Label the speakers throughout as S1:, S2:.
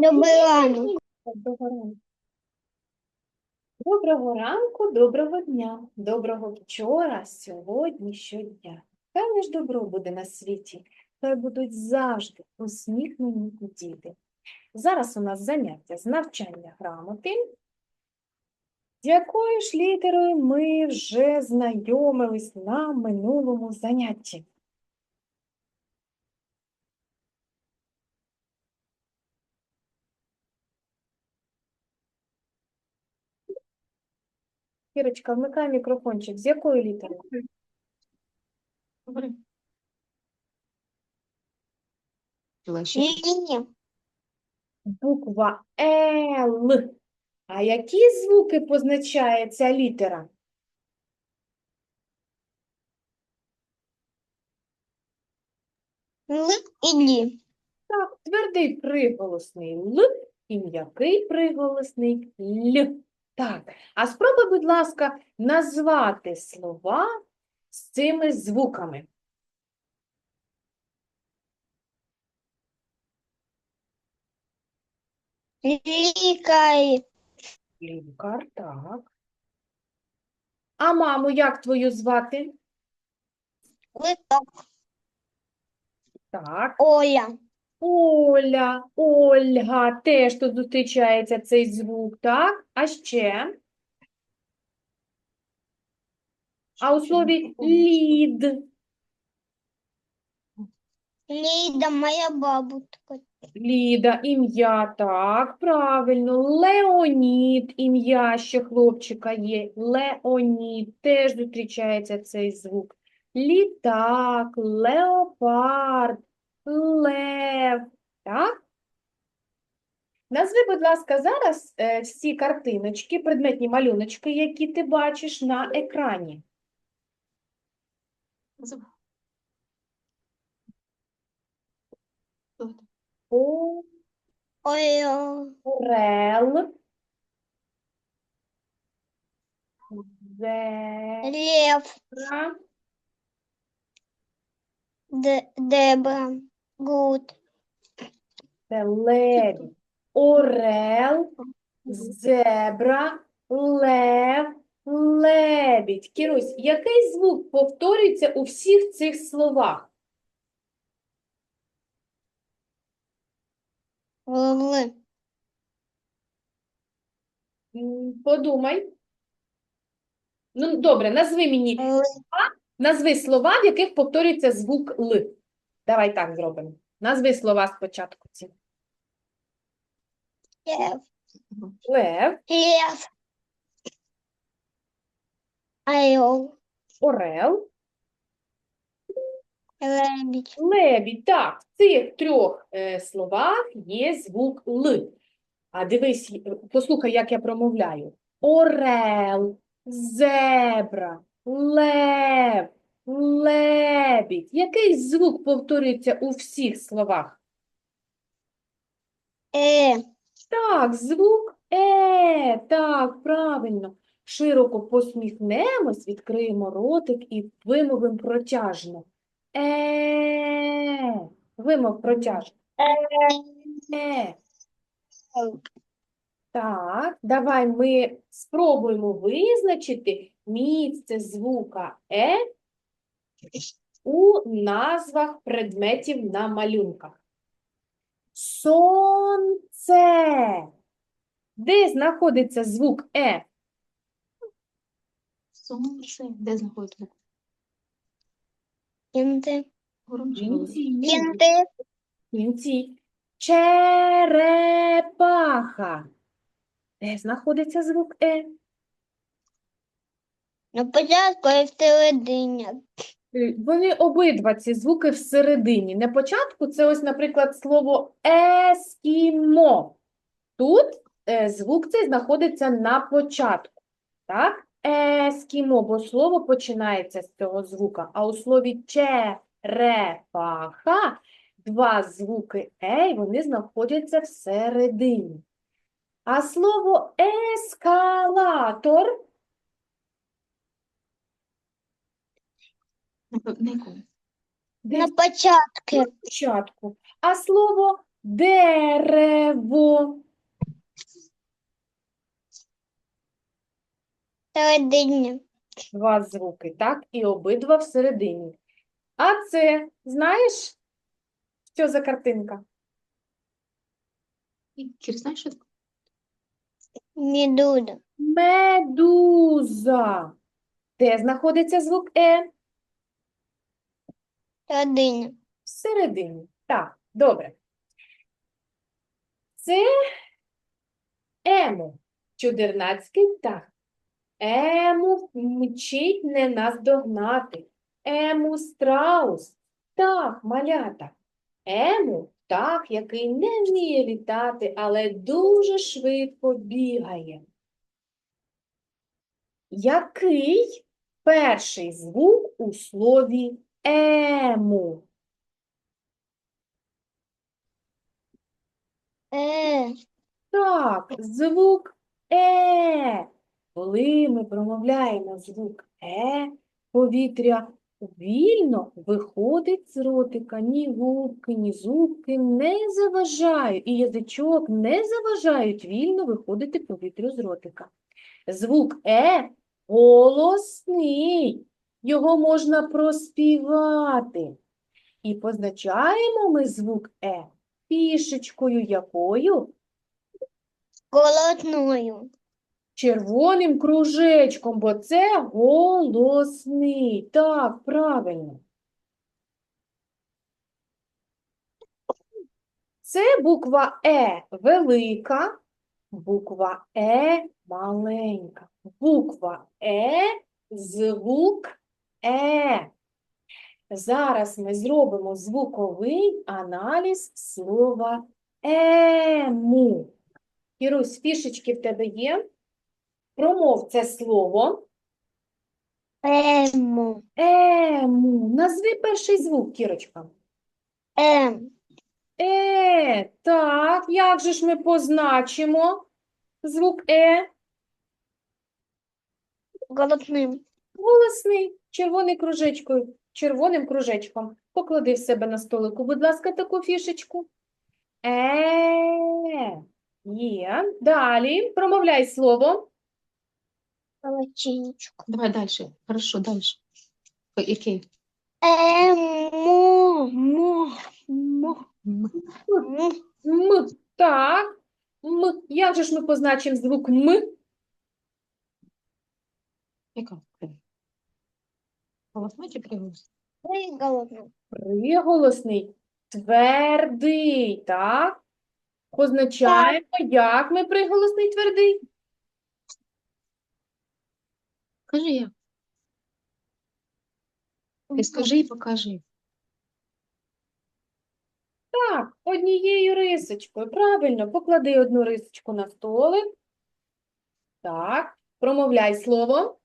S1: Добрий ранок.
S2: Доброго ранку. Доброго ранку, доброго дня, доброго вчора, сьогодні, щодня. Хай лиш добро буде на світі, хай будуть завжди усміхнені діти. Зараз у нас заняття з навчання грамоти, з якою ж літерою ми вже знайомились на минулому занятті. Кірочка, вмикай мікрофончик. З якою літерою?
S1: Ні.
S2: Буква Л. А які звуки позначає ця літера?
S1: Л і лі.
S2: Так, твердий приголосний Л і м'який приголосний Л. Так, а спробуй, будь ласка, назвати слова з цими звуками.
S1: Лікарі.
S2: Лікар, так. А маму як твою звати?
S1: Квиток.
S2: Так.
S1: Оля.
S2: Оля, Ольга, теж тут зустрічається цей звук, так? А ще? А у слові лід.
S1: Ліда, моя бабушка.
S2: Ліда, ім'я, так, правильно. Леонід, ім'я ще хлопчика є. Леонід, теж зустрічається цей звук. Літак, леопард, лев, так? Назви, будь ласка, зараз е, всі картиночки, предметні малюночки, які ти бачиш на екрані. О, Орел.
S1: Лев. Дебра. Гуд.
S2: Це лебідь. Орел, зебра, лев, лебідь. Кірусь, який звук повторюється у всіх цих словах?
S1: Л.
S2: Подумай. Ну, добре, назви мені,
S1: Л.
S2: назви слова, в яких повторюється звук Л. Давай так зробимо. Назви слова спочатку ці.
S1: Лев.
S2: Лев,
S1: Лев. Орел.
S2: орел,
S1: Лебідь.
S2: лебідь. Так, в цих трьох е, словах є звук Л. А дивись, е, послухай, як я промовляю. Орел, зебра, лев, лебідь. Який звук повторюється у всіх словах?
S1: Е.
S2: Так, звук Е, так, правильно. Широко посміхнемось, відкриємо ротик і вимовимо протяжно. Е, вимов протяжно. Е. Так, давай ми спробуємо визначити місце звука Е у назвах предметів на малюнках. Сонце. Де знаходиться звук Е?
S3: Сонце, де знаходиться?
S1: Кінти. Кінти.
S2: Кінці. Черепаха. Де знаходиться звук Е?
S1: На початку і в середині.
S2: Е, Вони обидва ці звуки всередині. На початку це ось, наприклад, слово ескімо. Тут е, звук цей знаходиться на початку. Так? Ескімо, бо слово починається з цього звука. А у слові черепаха два звуки е, вони знаходяться всередині. А слово ескалатор
S3: На пе- на
S1: початку.
S2: початку. А слово Дерево.
S1: Серединя.
S2: Два звуки, так? І обидва всередині. А це, знаєш, що за картинка?
S3: Кір, знаєш, що таке?
S1: Медуза.
S2: Медуза. Де знаходиться звук Е?
S1: Серединя.
S2: Всередині. Так, добре. Це ему, чудернацький птах. Ему мчить не наздогнати. Ему страус. Так, малята. Ему птах, який не вміє літати, але дуже швидко бігає. Який перший звук у слові ему?
S1: Е.
S2: Так, звук Е. Коли ми промовляємо звук Е, повітря вільно виходить з ротика, ні губки, ні зубки не заважають, і язичок не заважають вільно виходити повітрю з ротика. Звук Е голосний, його можна проспівати. І позначаємо ми звук Е фішечкою якою?
S1: Голодною.
S2: Червоним кружечком, бо це голосний. Так, правильно. Це буква Е велика, буква Е маленька. Буква Е звук Е. Зараз ми зробимо звуковий аналіз слова ему. Ірусь, фішечки в тебе є? Промов це слово.
S1: Ему.
S2: Ему. Назви перший звук, Кірочка.
S1: Ем.
S2: Е, так, як же ж ми позначимо звук Е?
S1: Голодним.
S2: Голосний, червоним кружечкою, червоним кружечком. Поклади в себе на столику, будь ласка, таку фішечку. Е, є. Далі промовляй слово.
S1: Молодчиночку.
S3: Давай далі. Хорошо, далі. Який?
S1: Му.
S3: М.
S2: Так. М. Як же ж ми позначимо звук М?
S3: Яка? Голосний чи приголосний?
S2: Приголосний, твердий, так? Позначаємо, як ми приголосний твердий.
S3: Кажи як. Ти скажи і покажи.
S2: Так, однією рисочкою. Правильно, поклади одну рисочку на столик. Так, промовляй слово.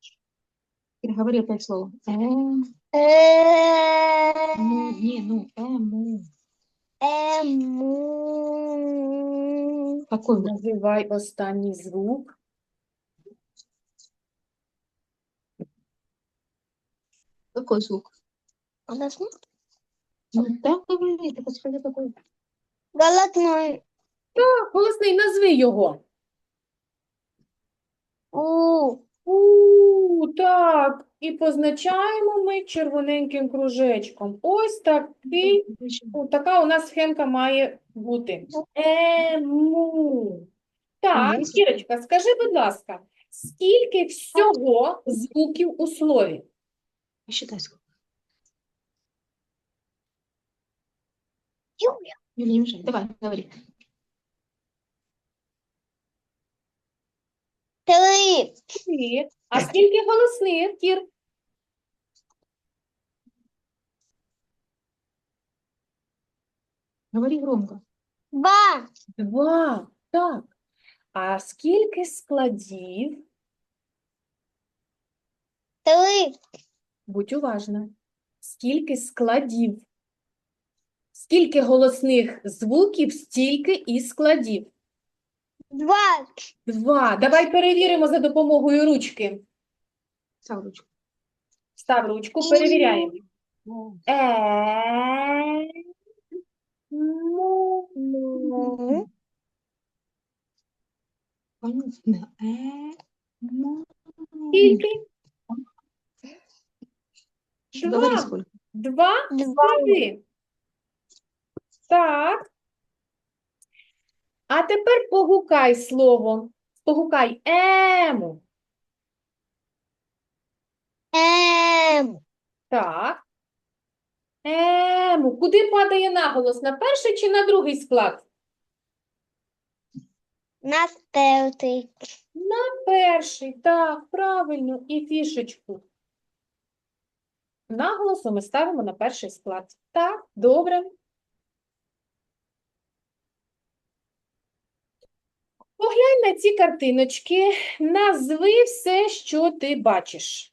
S3: Кір, говори опять слово. Е,
S1: Е.
S3: ну, ні, ну, ему.
S1: Ему.
S3: Какой звук?
S2: Називай останній звук.
S3: Какой звук?
S1: Голодний.
S3: Ну, так говори, ти подскажи, какой.
S1: Голодний.
S2: Так, голосний, назви його.
S1: У.
S2: У, так, і позначаємо ми червоненьким кружечком. Ось такий така у нас схемка має бути. Ему. Так. Кірочка, скажи, будь ласка, скільки всього звуків у слові?
S1: Юля.
S3: Юля. Давай, говори.
S1: Три.
S2: Три. А скільки голосних, Кір?
S3: Говори громко.
S1: Два.
S2: Два. Так. А скільки складів?
S1: Три.
S2: Будь уважна. Скільки складів? Скільки голосних звуків, стільки і складів.
S1: Два.
S2: Два. Давай перевіримо за допомогою ручки.
S3: Став ручку.
S2: Став ручку, перевіряємо. Е.
S3: Му. Му. Е. Му.
S2: Скільки? Два.
S3: Говори.
S2: Два.
S1: Два.
S2: Так. А тепер погукай слово. Погукай ему.
S1: М.
S2: Так. Ему. Куди падає наголос? На перший чи на другий склад?
S1: На стелти.
S2: На перший, так, правильно, і фішечку. Наголосом ми ставимо на перший склад. Так, добре. Поглянь на ці картиночки, назви все, що ти бачиш.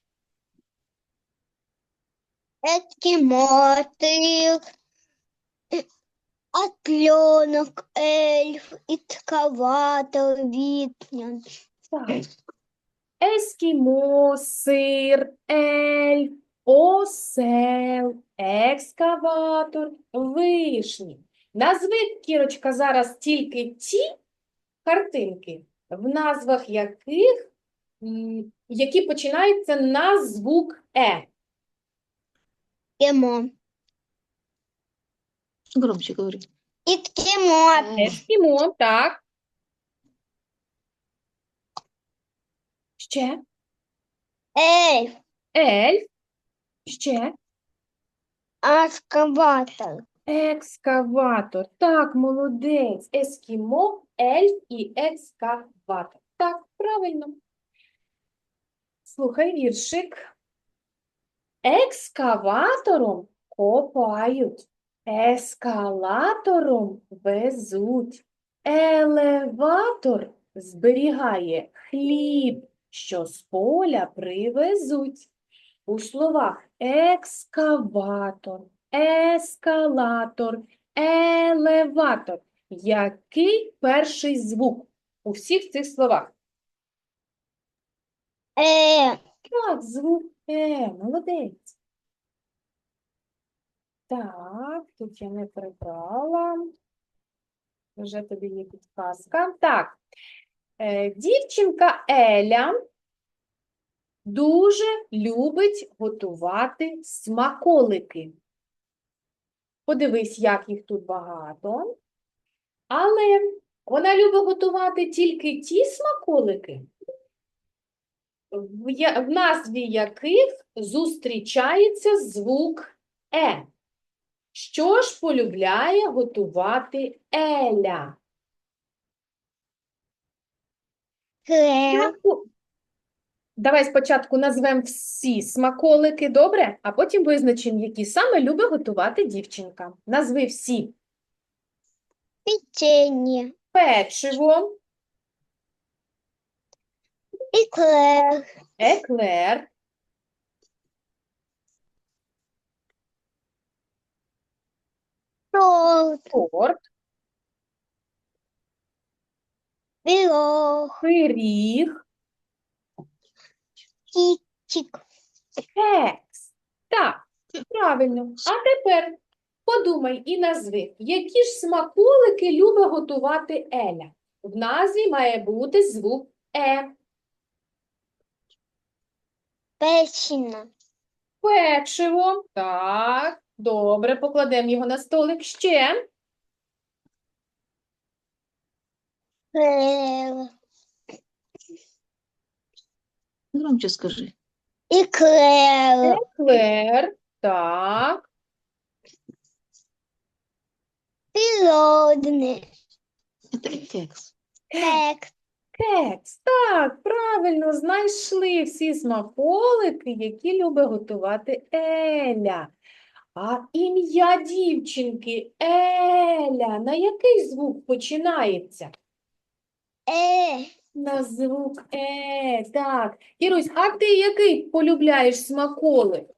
S1: Ескімотик. Отленок, эльф, экскаватор, витня.
S2: Так. Ескімо, сир, ельф, осел, екскаватор, вишні. Назви, Кірочка, зараз тільки ті картинки, в назвах яких, які починаються на звук Е.
S1: Емо.
S3: Громче говори.
S1: Ескімот.
S2: Ескімо, так. Ще.
S1: Эльф.
S2: Ельф. Ще.
S1: Экскаватор.
S2: Екскаватор. Так, молодець. Ескімо, ельф і екскаватор. Так, правильно. Слухай віршик. Екскаватором копають, ескалатором везуть, елеватор зберігає хліб, що з поля привезуть. У словах екскаватор, ескалатор, елеватор. Який перший звук у всіх цих словах?
S1: Э.
S2: Так, звук Е, молодець. Так, тут я не прибрала. Вже тобі є підказка. Так, е, дівчинка Еля дуже любить готувати смаколики. Подивись, як їх тут багато. Але вона любить готувати тільки ті смаколики, в, назві яких зустрічається звук Е. Що ж полюбляє готувати Еля?
S1: Хлеб.
S2: Давай спочатку назвемо всі смаколики, добре? А потім визначимо, які саме любить готувати дівчинка. Назви всі.
S1: Печенье.
S2: Печиво,
S1: Эклер.
S2: еклер,
S1: Торт.
S2: торт,
S1: Пирог.
S2: пиріг, кекс. Так, правильно. А тепер подумай і назви, які ж смаколики любить готувати Еля. В назві має бути звук Е.
S1: Печена.
S2: Печиво. Так, добре, покладемо його на столик. Ще.
S1: Хлеб.
S3: Громче скажи.
S1: Эклер.
S2: Еклер. Так.
S3: Это кекс.
S1: Кекс.
S2: Кекс. Так, правильно, знайшли всі смаколики, які любить готувати Еля. А ім'я дівчинки Еля, на який звук починається?
S1: Э.
S2: На звук Е, так. Ірусь, а ти який полюбляєш смаколик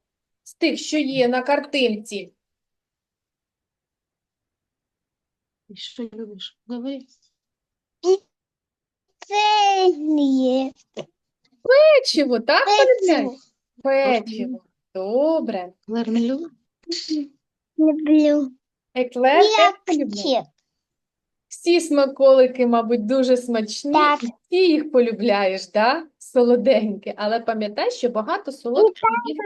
S2: з тих, що є на картинці?
S3: Что любишь? Говори.
S1: Печенье.
S2: Печиво, так полюбляєш? Печиво. Добре.
S3: Клэр не любит?
S1: Люблю.
S2: Еклер теж
S1: Я.
S2: Всі смаколики, мабуть, дуже смачні.
S1: Так.
S2: Ти їх полюбляєш, да? Солоденьке. Але пам'ятай, що багато їсти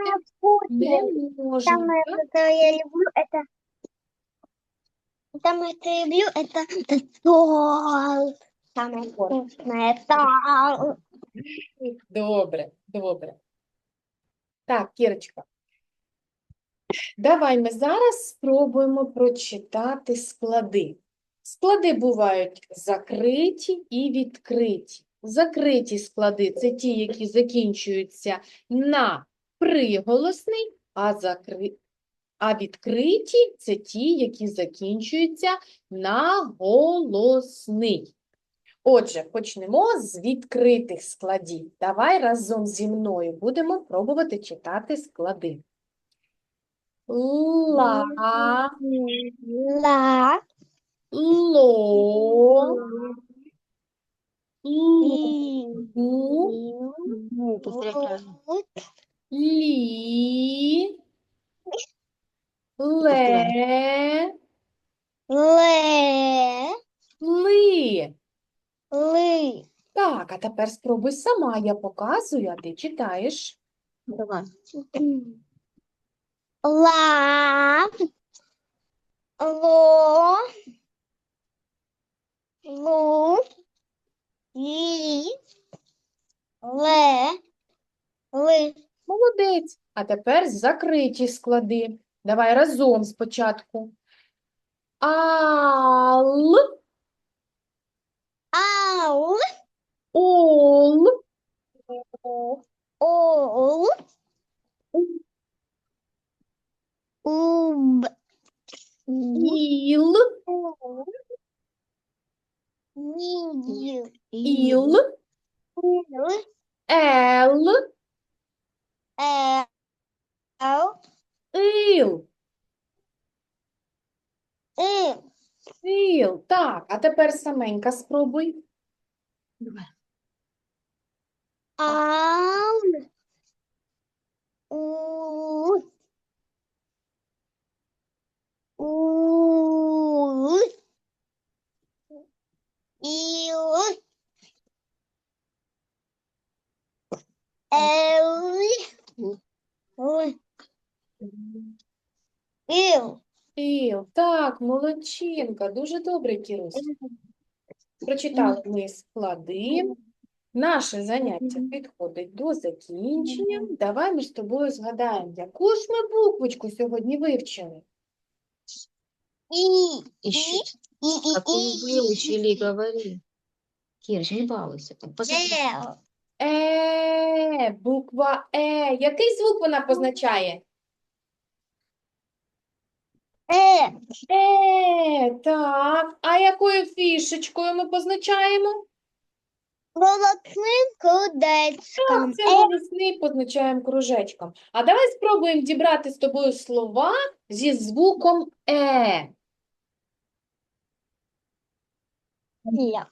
S2: не можна.
S1: Самое,
S2: так?
S1: я люблю, это... Что я люблю, это, это торт. Самое вкусное.
S2: Добре, добре. Так, Кірочка. Давай ми зараз спробуємо прочитати склади. Склади бувають закриті і відкриті. Закриті склади це ті, які закінчуються на приголосний, а, закри... а відкриті це ті, які закінчуються на голосний. Отже, почнемо з відкритих складів. Давай разом зі мною будемо пробувати читати склади. Ла,
S1: Ла,
S2: ло, лу, лі, ле,
S1: ле,
S2: ли.
S1: лы.
S2: Так, а тепер спробуй сама. Я показую, а ти читаєш.
S3: Давай.
S1: Ла, ло, лу, лі, ле, ли.
S2: Молодець. А тепер закриті склади. Давай разом спочатку. Ал,
S1: Ау,
S2: ол,
S1: ол,
S2: тепер саменька спробуй.
S3: Давай.
S1: У, у, ил.
S2: Так, молодчинка. Дуже добре, Кірусь. Прочитали ми склади. Наше заняття підходить до закінчення. Давай ми з тобою згадаємо, яку ж ми буквочку сьогодні вивчили.
S1: И,
S3: Еще
S1: и, и,
S3: какую
S1: и,
S3: выучили, говори. Кирш, не балуйся. так, посмотри.
S1: эл.
S2: Е, буква Е. Який звук вона позначає?
S1: Э,
S2: Е, так. А якою фішечкою ми позначаємо?
S1: волокным кудечком.
S2: Так, це голосний позначаємо кружечком. А давай спробуємо дібрати з тобою слова зі звуком Е.
S1: Эля.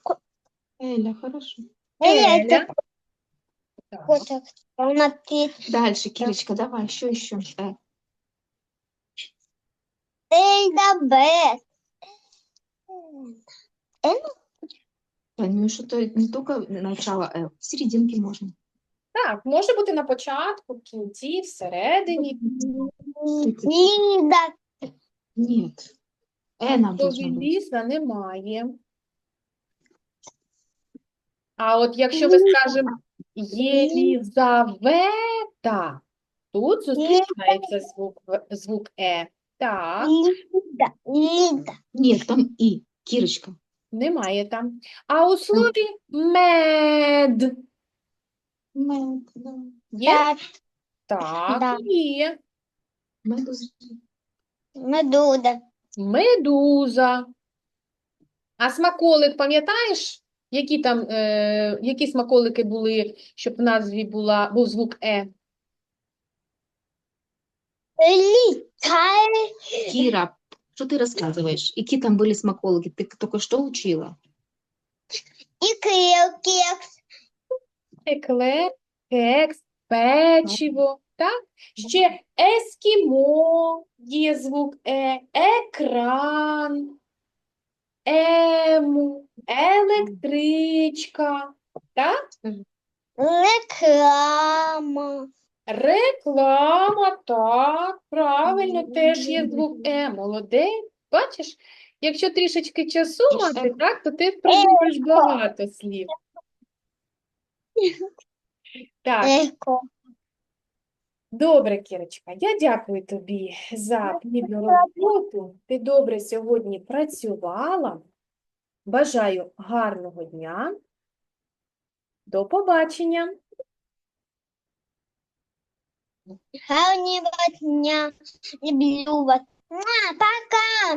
S3: Эля, хорошо.
S1: Эля,
S2: Еля.
S1: это
S2: Так.
S1: котик. Он ответ-
S3: Дальше, Кирочка, давай, еще, еще. Э,
S1: Эля, Б.
S3: Танюша, то не только начало Э, в серединке можно.
S2: Так, може бути на початку, в кінці, всередині.
S1: Лида.
S3: Нет. Э нам должно быть.
S2: Ліса немає. А от якщо ми скажемо Єлізавета, тут зустрічається звук, В- звук Е. Так,
S1: Лида. Лида.
S3: Нет, там И. Кирочка.
S2: немає там. А у слові мед
S3: Мед, да.
S2: є?
S1: Так,
S2: Так,
S1: Да.
S2: є.
S3: Медуза.
S1: Медуда.
S2: Медуза. А смаколик, пам'ятаєш, які там, е, які смаколики були, щоб в назві була, був звук Е?
S1: Лида.
S3: Кира, что ты рассказываешь? И какие там были смакологи? Ты только что учила?
S1: И крел, кекс.
S2: Еклер, кекс, печиво, так? Ще ескімо є звук Е, екран, ем, рекламу, електричка, так?
S1: Реклама.
S2: Реклама, так, правильно, теж є звук Е, молодець. Бачиш, якщо трішечки часу мати,
S3: Е.
S2: так, то ти придумаєш багато слів. Так, добре, Кірочка, я дякую тобі за плідну роботу. Ти добре сьогодні працювала. Бажаю гарного дня. До побачення.
S1: Гарного дня. Люблю вас. На, Пока.